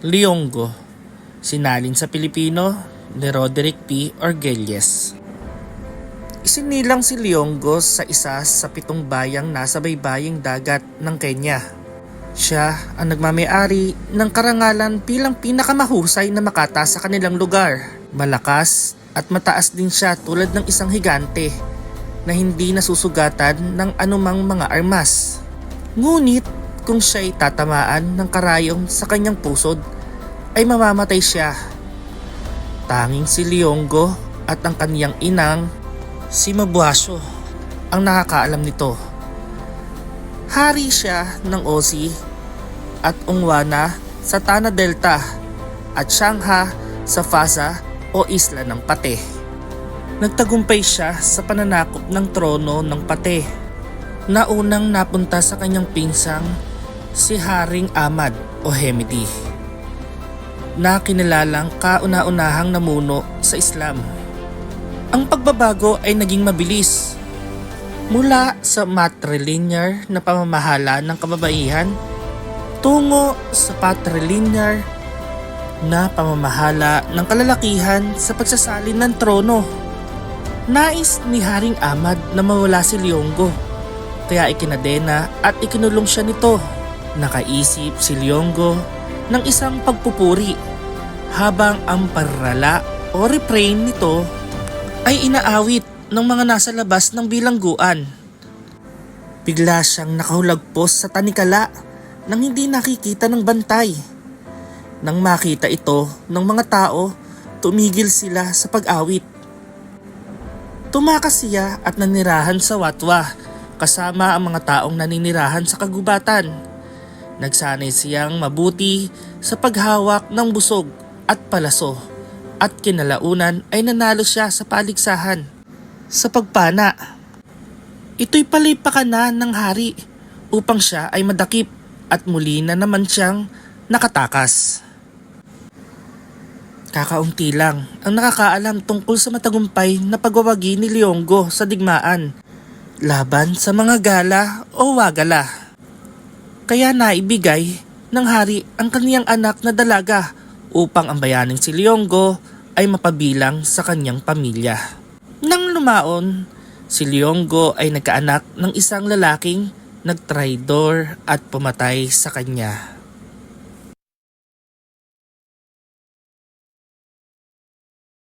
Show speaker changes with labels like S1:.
S1: Leongo, sinalin sa Pilipino ni Roderick P. Orgelles. Isinilang si Leongo sa isa sa pitong bayang nasa baybaying dagat ng Kenya. Siya ang nagmamayari ng karangalan bilang pinakamahusay na makata sa kanilang lugar. Malakas at mataas din siya tulad ng isang higante na hindi nasusugatan ng anumang mga armas. Ngunit kung siya'y tatamaan ng karayong sa kanyang pusod, ay mamamatay siya. Tanging si Leongo at ang kaniyang inang, si Mabuaso, ang nakakaalam nito. Hari siya ng Osi at Ungwana sa Tana Delta at Sangha sa Fasa o Isla ng Pate. Nagtagumpay siya sa pananakop ng trono ng Pate na unang napunta sa kanyang pinsang si Haring Ahmad o Hemedi na kinilalang kauna-unahang namuno sa Islam. Ang pagbabago ay naging mabilis. Mula sa matrilinear na pamamahala ng kababaihan tungo sa patrilinear na pamamahala ng kalalakihan sa pagsasalin ng trono. Nais ni Haring Ahmad na mawala si Leongo kaya ikinadena at ikinulong siya nito. Nakaisip si Leongo ng isang pagpupuri habang ang parala o refrain nito ay inaawit ng mga nasa labas ng bilangguan. Bigla siyang nakahulagpos sa tanikala nang hindi nakikita ng bantay. Nang makita ito ng mga tao, tumigil sila sa pag-awit. Tumakas siya at nanirahan sa watwa kasama ang mga taong naninirahan sa kagubatan. Nagsanay siyang mabuti sa paghawak ng busog at palaso at kinalaunan ay nanalo siya sa paligsahan. Sa pagpana, ito'y palipaka na ng hari upang siya ay madakip at muli na naman siyang nakatakas. Kakaunti lang ang nakakaalam tungkol sa matagumpay na pagwawagi ni Leongo sa digmaan laban sa mga gala o wagala. Kaya naibigay ng hari ang kaniyang anak na dalaga upang ang bayaning si Leongo ay mapabilang sa kanyang pamilya. Nang lumaon, si Leongo ay nagkaanak ng isang lalaking nagtraidor at pumatay sa kanya.